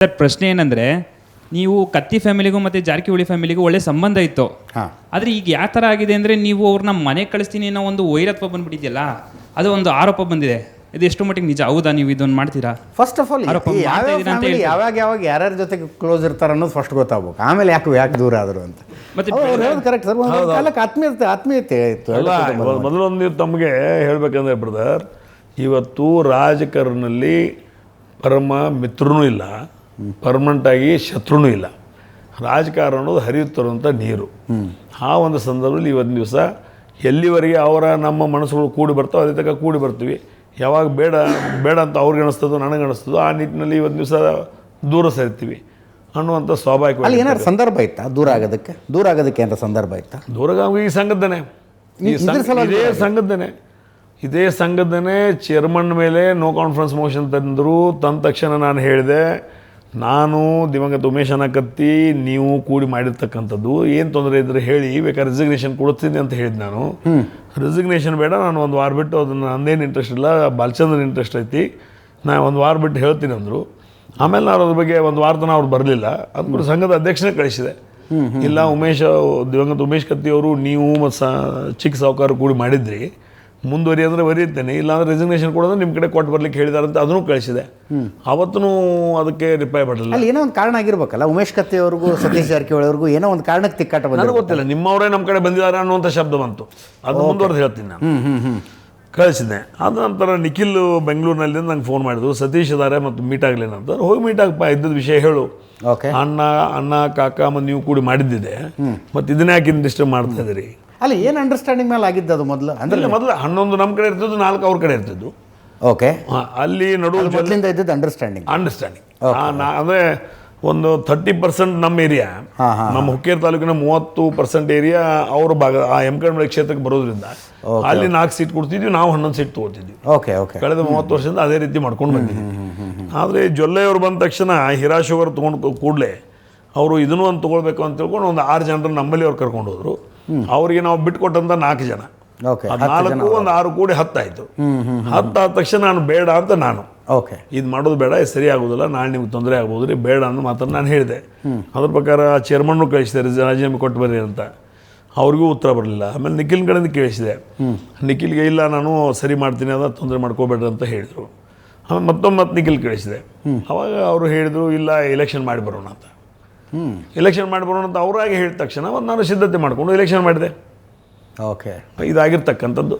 Sir ಪ್ರಶ್ನೆ ಏನಂದ್ರೆ ನೀವು ಕತ್ತಿ ಫ್ಯಾಮಿಲಿಗೂ ಮತ್ತೆ ಜಾರಕಿಹೊಳಿ ಫ್ಯಾಮಿಲಿಗೂ ಒಳ್ಳೆ ಸಂಬಂಧ ಇತ್ತು. ಹಾ. ಆದ್ರೆ ಈಗ ಯಾವ ಥರ ಆಗಿದೆ ಅಂದ್ರೆ ನೀವು ಅವ್ರನ್ನ ಮನೆ ಕಳಿಸ್ತೀನಿ ಅನ್ನೋ ಒಂದು ವೈರತ್ವ ಬಂದ್ಬಿಟ್ಟಿದೆಯಲ್ಲ ಅದು ಒಂದು ಆರೋಪ ಬಂದಿದೆ. ಇದು ಎಷ್ಟು ಮಟ್ಟಿಗೆ ನಿಜ. ಹೌದಾ ನೀವು ಇದೊಂದು ಮಾಡ್ತೀರಾ? ಫಸ್ಟ್ ಆಫ್ ಆಲ್ ಆರೋಪ ಮಾಡ್ತಾ ಯಾವ್ಯಾವ ಅಂತ ಫ್ಯಾಮಿಲಿ ಯಾವಾಗ ಯಾವಾಗ ಯಾರ್ಯಾರ ಜೊತೆಗೆ ಕ್ಲೋಸ್ ಇರ್ತಾರ ಅನ್ನೋದು ಫಸ್ಟ್ ಗೊತ್ತಾಗ್ಬೇಕು. ಆಮೇಲೆ ಯಾಕೆ ಯಾಕೆ ದೂರ ಆದರು ಅಂತ. ಮತ್ತೆ ಅವ್ರು ಹೇಳೋದು ಕರೆಕ್ಟ್ ಸರ್ ಒಂದು ಕಾಲಕ್ಕೆ ಆತ್ಮೀಯತೆ ಆತ್ಮೀಯತೆ ಇತ್ತು. ಅಲ್ಲ ಮೊದಲೊಂದು ತಮಗೆ ಹೇಳ್ಬೇಕಂದ್ರೆ ಬ್ರದರ್ ಇವತ್ತು ರಾಜಕಾರಣದಲ್ಲಿ ಪರಮ ಮಿತ್ರನೂ ಇಲ್ಲ. ಪರ್ಮನೆಂಟ್ ಆಗಿ ಶತ್ರುನೂ ಇಲ್ಲ. ರಾಜಕಾರಣ ಅನ್ನೋದು ಹರಿಯುತ್ತಿರುವಂಥ ನೀರು. ಆ ಒಂದು ಸಂದರ್ಭದಲ್ಲಿ ಇವತ್ತು ದಿವಸ ಎಲ್ಲಿವರೆಗೆ ಅವರ ನಮ್ಮ ಮನಸ್ಸುಗಳು ಕೂಡಿ ಬರ್ತಾವೆ ಅದೇ ತನಕ ಕೂಡಿ ಬರ್ತೀವಿ. ಯಾವಾಗ ಬೇಡ ಬೇಡ ಅಂತ ಅವ್ರಿಗೆ ಅನಿಸ್ತದೋ ನನಗೆ ಅನಿಸ್ತದೋ ಆ ನಿಟ್ಟಿನಲ್ಲಿ ಇವತ್ತು ದಿವಸ ದೂರ ಸರಿತೀವಿ ಅನ್ನುವಂಥ ಸ್ವಾಭಾವಿಕ ಅಲ್ಲಿ ಏನಾದ್ರು ಸಂದರ್ಭ ಇತ್ತಾ? ದೂರ ಆಗೋದಕ್ಕೆ? ದೂರ ಆಗೋದಕ್ಕೆ ಏನಾರ ಸಂದರ್ಭ ಇತ್ತಾ? ದೂರ ಈ ಸಂಘದನೆ ಈ ಸಂಘ- ಸಲುವಾಗಿ ಇದೇ ಸಂಘದನೆ ಇದೇ ಸಂಘದನೆ ಚೇರ್ಮನ್ ಮೇಲೆ ನೋ ಕಾನ್ಫರೆನ್ಸ್ ಮೋಷನ್ ತಂದರು. ತಂದ ತಕ್ಷಣ ನಾನು ಹೇಳಿದೆ ನಾನು ದಿವಂಗತ ಉಮೇಶ್ ಅನಕತ್ತಿ ನೀವು ಕೂಡಿ ಮಾಡಿರ್ತಕ್ಕಂಥದ್ದು ಏನು ತೊಂದರೆ ಇದ್ರೆ ಹೇಳಿ ಬೇಕಾದ್ರೆ ರೆಸಿಗ್ನೇಷನ್ ಕೊಡ್ತೀನಿ ಅಂತ ಹೇಳಿದ್ ನಾನು. ರೆಸಿಗ್ನೇಷನ್ ಬೇಡ ನಾನು ಒಂದು ವಾರ ಬಿಟ್ಟು ಅದನ್ನು ನಂದೇನು ಇಂಟ್ರೆಸ್ಟ್ ಇಲ್ಲ ಬಾಲಚಂದ್ರನ ಇಂಟ್ರೆಸ್ಟ್ ಐತಿ. ನಾನು ಒಂದು ವಾರ ಬಿಟ್ಟು ಹೇಳ್ತೀನಿ ಅಂದರು. ಆಮೇಲೆ ನಾನು ಅದ್ರ ಬಗ್ಗೆ ಒಂದು ವಾರ ತನಕ ಅವ್ರು ಬರಲಿಲ್ಲ. ಅಂದ್ಬಿಟ್ಟು ಸಂಘದ ಅಧ್ಯಕ್ಷನೇ ಕಳಿಸಿದೆ. ಇಲ್ಲ ಉಮೇಶ್ ದಿವಂಗತ ಉಮೇಶ್ ಕತ್ತಿ ಅವರು ನೀವು ಮತ್ತು ಸ ಚಿಕ್ಕ ಸಾವುಕಾರ ಕೂಡಿ ಮಾಡಿದ್ರಿ. ಮುಂದುವರಿ ಅಂದರೆ ಬರೀತೇನೆ ಇಲ್ಲಾಂದ್ರೆ ರೆಸಿಗ್ನೇಷನ್ ಕೊಡೋದು ನಿಮ್ಮ ಕಡೆ ಕೊಟ್ಟು ಬರ್ಲಿಕ್ಕೆ ಹೇಳಿದಾರೆ ಅಂತ ಅದನ್ನು ಕಳಿಸಿದೆ. ಅವತ್ತು ಅದಕ್ಕೆ ರಿಪ್ಲೈ ಮಾಡಲಿಲ್ಲ ಅಲ್ಲಿ ಏನೋ ಒಂದು ಕಾರಣ ಆಗಿರ್ಬೇಕಲ್ಲ ಉಮೇಶ್ ಕತ್ತಿ ಅವ್ರಿಗೂ ಸತೀಶ್ ಜಾರಕಿಹೊಳಿ ಅವ್ರಿಗೂ ಏನೋ ಒಂದು ಕಾರಣಕ್ಕೆ ತಿಕ್ಕಾಟ ನನಗೆ ಗೊತ್ತಿಲ್ಲ ನಿಮ್ಮವರೇ ನಮ್ಮ ಕಡೆ ಬಂದಿದ್ದಾರೆ ಅನ್ನುವಂಥ ಶಬ್ದ ಬಂತು. ಅದು ಮುಂದುವರೆದು ಹೇಳ್ತೀನಿ ನಾನು. ಕಳಿಸಿದೆ. ಅದ ನಂತರ ನಿಖಿಲ್ ಬೆಂಗಳೂರಿನಲ್ಲಿ ನಂಗೆ ಫೋನ್ ಮಾಡಿದ್ರು ಸತೀಶ್ ಇದ್ದಾರೆ ಮತ್ತು ಮೀಟ್ ಆಗಲಿಲ್ಲ ಅಂತ. ಹೋಗಿ ಮೀಟ್ ಆಗಪ್ಪ ಇದ್ದದ ವಿಷಯ ಹೇಳು. ಅಣ್ಣ ಅಣ್ಣ ಕಾಕ ಮತ್ತು ನೀವು ಕೂಡಿ ಮಾಡಿದ್ದಿದೆ. ಮತ್ತು ಇದನ್ನೇ ಯಾಕೆ ಡಿಸ್ಟರ್ಬ್ ಮಾಡ್ತಾ ಇದ್ದೀರಿ? ಅಲ್ಲಿ ಏನು ಅಂಡರ್ಸ್ಟ್ಯಾಂಡಿಂಗ್ ಮೇಲೆ ಆಗಿದ್ದು ಅದು ಮೊದಲು? ಅಂದ್ರೆ ಅಂದ್ರೆ ಮೊದಲು ಹನ್ನೊಂದು ನಮ್ಮ ಕಡೆ ಇರ್ತಿದ್ದು ನಾಲ್ಕು ಅವ್ರ ಕಡೆ ಇರ್ತಿದ್ದು. ಓಕೆ ಹಾ, ಅಲ್ಲಿ ನಡುವೆ ಮೊದಲಿಂದ ಇದ್ದದ್ದು ಅಂಡರ್ಸ್ಟ್ಯಾಂಡಿಂಗ್ ಅಂಡರ್ಸ್ಟ್ಯಾಂಡಿಂಗ್ ಅಂದರೆ ಒಂದು ಥರ್ಟಿ ಪರ್ಸೆಂಟ್ ನಮ್ಮ ಏರಿಯಾ ಹಾ, ಹಾ, ನಮ್ಮ ಹುಕ್ಕೇರಿ ತಾಲೂಕಿನ ಮೂವತ್ತು ಪರ್ಸೆಂಟ್ ಏರಿಯಾ ಅವ್ರ ಭಾಗ ಆ ಎಂ ಕಡಿಮೆ ಕ್ಷೇತ್ರಕ್ಕೆ ಬರೋದ್ರಿಂದ ಅಲ್ಲಿ ನಾಲ್ಕು ಸೀಟ್ ಕೊಡ್ತಿದ್ವಿ ನಾವು ಹನ್ನೊಂದು ಸೀಟ್ ತಗೋತಿದ್ವಿ. ಓಕೆ ಓಕೆ ಕಳೆದ ಮೂವತ್ತು ವರ್ಷದಿಂದ ಅದೇ ರೀತಿ ಮಾಡ್ಕೊಂಡು ಬಂದಿದ್ದೀವಿ. ಆದರೆ ಜೊಲ್ಲೆಯವರು ಬಂದ ತಕ್ಷಣ ಹಿರಾಶ್ ಅವರು ತೊಗೊಂಡು ಕೂಡಲೇ ಅವರು ಇದನ್ನು ಒಂದು ತೊಗೊಳ್ಬೇಕು ಅಂತ ತಿಳ್ಕೊಂಡು ಒಂದು ಆರು ಜನರನ್ನ ನಮ್ಮಲ್ಲಿ ಅವ್ರು ಕರ್ಕೊಂಡು ಹೋದ್ರು. ಅವರಿಗೆ ನಾವು ಬಿಟ್ಕೊಟ್ಟಂತ ನಾಲ್ಕು ಜನ. ನಾಲ್ಕು ಒಂದು ಆರು ಕೂಡಿ ಹತ್ತಾಯ್ತು. ಹತ್ತಾದ ತಕ್ಷಣ ನಾನು ಬೇಡ ಅಂತ ನಾನು. ಓಕೆ ಇದು ಮಾಡೋದು ಬೇಡ ಇದು ಸರಿ ಆಗೋದಿಲ್ಲ ನಾಳೆ ನಿಮ್ಗೆ ತೊಂದರೆ ಆಗ್ಬೋದು ರೀ ಬೇಡ ಅನ್ನೋ ಮಾತನ್ನು ನಾನು ಹೇಳಿದೆ. ಅದ್ರ ಪ್ರಕಾರ ಚೇರ್ಮನ್ನು ಕಳಿಸಿದೆ ರೀ ರಾಜೀನಾಮೆ ಕೊಟ್ಟು ಬರ್ರಿ ಅಂತ. ಅವ್ರಿಗೂ ಉತ್ತರ ಬರಲಿಲ್ಲ. ಆಮೇಲೆ ನಿಖಿಲ್ ಕಡೆಯಿಂದ ಕೇಳಿಸಿದೆ. ನಿಖಿಲ್ಗೆ ಇಲ್ಲ ನಾನು ಸರಿ ಮಾಡ್ತೀನಿ ಅದ ತೊಂದರೆ ಮಾಡ್ಕೋಬೇಡ್ರಿ ಅಂತ ಹೇಳಿದರು. ಆಮೇಲೆ ಮತ್ತೊಮ್ಮೆ ಮತ್ತೆ ನಿಖಿಲ್ ಕಳಿಸಿದೆ. ಅವಾಗ ಅವರು ಹೇಳಿದರು ಇಲ್ಲ ಎಲೆಕ್ಷನ್ ಮಾಡಿ ಬರೋಣ ಅಂತ. ಎಲೆಕ್ಷನ್ ಮಾಡಿಬರೋಣ ಅಂತ ಅವರಾಗಿ ಹೇಳಿದ ತಕ್ಷಣ ಒಂದು ನಾನು ಸಿದ್ಧತೆ ಮಾಡಿಕೊಂಡು ಎಲೆಕ್ಷನ್ ಮಾಡಿದೆ. ಓಕೆ ಇದಾಗಿರ್ತಕ್ಕಂಥದ್ದು.